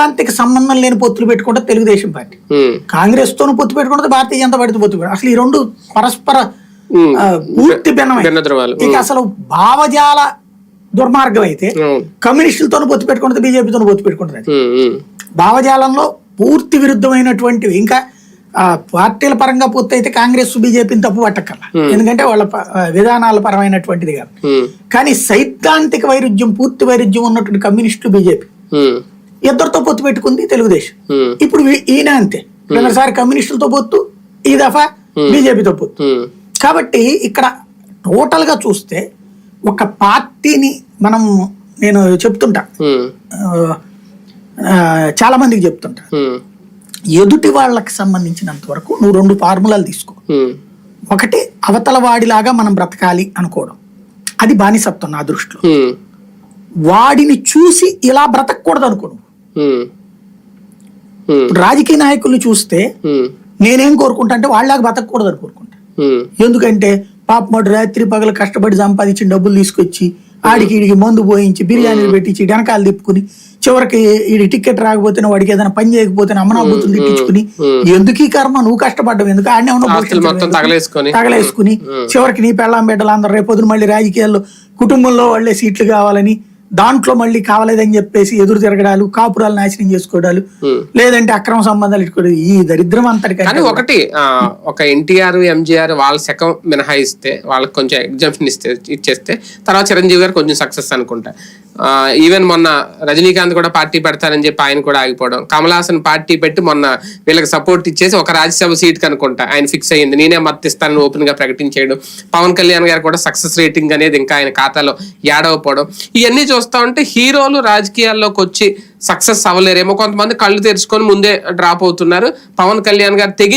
సైద్ధాంతిక సంబంధం లేని పొత్తులు పెట్టుకుంటే తెలుగుదేశం పార్టీ. కాంగ్రెస్ తోను పొత్తు పెట్టుకుంటే భారతీయ జనతా పార్టీతో పొత్తు పెట్టు అసలు ఈ రెండు పరస్పర పూర్తి భిన్నమే. ఇక అసలు భావజాల దుర్మార్గం అయితే అవును. కమ్యూనిస్టులతోనూ పొత్తు పెట్టుకుంటుంది బీజేపీతోనూ పొత్తు పెట్టుకుంటుంది భావజాలంలో పూర్తి విరుద్ధమైనటువంటివి. ఇంకా పార్టీల పరంగా పూర్తి అయితే కాంగ్రెస్ బీజేపీని తప్పు పట్టక్కర్లా. ఎందుకంటే వాళ్ళ విధానాల పరమైనటువంటిది కాదు. కానీ సైద్ధాంతిక వైరుధ్యం పూర్తి వైరుధ్యం ఉన్నటువంటి కమ్యూనిస్టులు బీజేపీ. ఇద్దరితో పొత్తు పెట్టుకుంది తెలుగుదేశం. ఇప్పుడు ఈయన అంతే. రెండుసారి కమ్యూనిస్టులతో పొత్తు ఈ దఫా బీజేపీతో పొత్తు. కాబట్టి ఇక్కడ టోటల్గా చూస్తే ఒక పార్టీని మనం నేను చెప్తుంటా. చాలా మందికి చెప్తుంటా. ఎదుటి వాళ్ళకి సంబంధించినంత వరకు నువ్వు రెండు ఫార్ములాలు తీసుకో. ఒకటి అవతల వాడిలాగా మనం బ్రతకాలి అనుకోవడం. అది బానిసత్వం నా దృష్టిలో. వాడిని చూసి ఇలా బ్రతకూడదు అనుకో రాజకీయ నాయకుల్ని చూస్తే నేనేం కోరుకుంటా అంటే వాళ్ళలాగా బ్రతకూడదు అని కోరుకుంటా ఎందుకంటే పాప మాడు రాత్రి పగలు కష్టపడి సంపాదించిన డబ్బులు తీసుకొచ్చి ఆడికి ఈడికి మందు పోయించి బిర్యానీలు పెట్టించి వెనకాల తిప్పుకుని చివరికి ఈడి టికెట్ రాకపోతే వాడికి ఏదైనా పని చేయకపోతే అమ్మనా బూతులు తిట్టించుకుని ఎందుకు ఈ కర్మ? నువ్వు కష్టపడ్డం ఎందుకు? ఆడనే ఉన్న తగలేసుకొని. తగలేసుకుని చివరికి నీ పెళ్ళాం బిడ్డలు అందరూ రేపు పొద్దున మళ్ళీ రాజకీయాల్లో కుటుంబంలో వాళ్ళే సీట్లు కావాలని దాంట్లో మళ్ళీ కావలేదని చెప్పేసి ఎదురు తిరగడాలు కాపురాలు నాశనం చేసుకోవడాలు. లేదంటే అక్రమ సంబంధాలు ఇట్టుకోవడం ఈ దరిద్రం కానీ ఒకటి ఒక ఎన్టీఆర్ ఎంజీఆర్ వాళ్ళ శకం మినహాయిస్తే వాళ్ళకి కొంచెం ఎగ్జామ్షన్ ఇస్తే ఇచ్చేస్తే తర్వాత చిరంజీవి గారు కొంచెం సక్సెస్ అనుకుంటా ఈవెన్ మొన్న రజనీకాంత్ కూడా పార్టీ పెడతారని చెప్పి ఆయన కూడా ఆగిపోవడం. కమల్ హాసన్ పార్టీ పెట్టి మొన్న వీళ్ళకి సపోర్ట్ ఇచ్చేసి ఒక రాజ్యసభ సీట్ కనుకుంటా ఆయన ఫిక్స్ అయ్యింది. నేనే మద్దతిస్తానని ఓపెన్గా ప్రకటించేయడం. పవన్ కళ్యాణ్ గారు కూడా సక్సెస్ రేటింగ్ అనేది ఇంకా ఆయన ఖాతాలో యాడవపోవడం ఇవన్నీ చూస్తా ఉంటే హీరోలు రాజకీయాల్లోకి వచ్చి సక్సెస్ అవ్వలేరేమో. కొంతమంది కళ్ళు తెరుచుకొని ముందే డ్రాప్ అవుతున్నారు. పవన్ కళ్యాణ్ గారు తెగి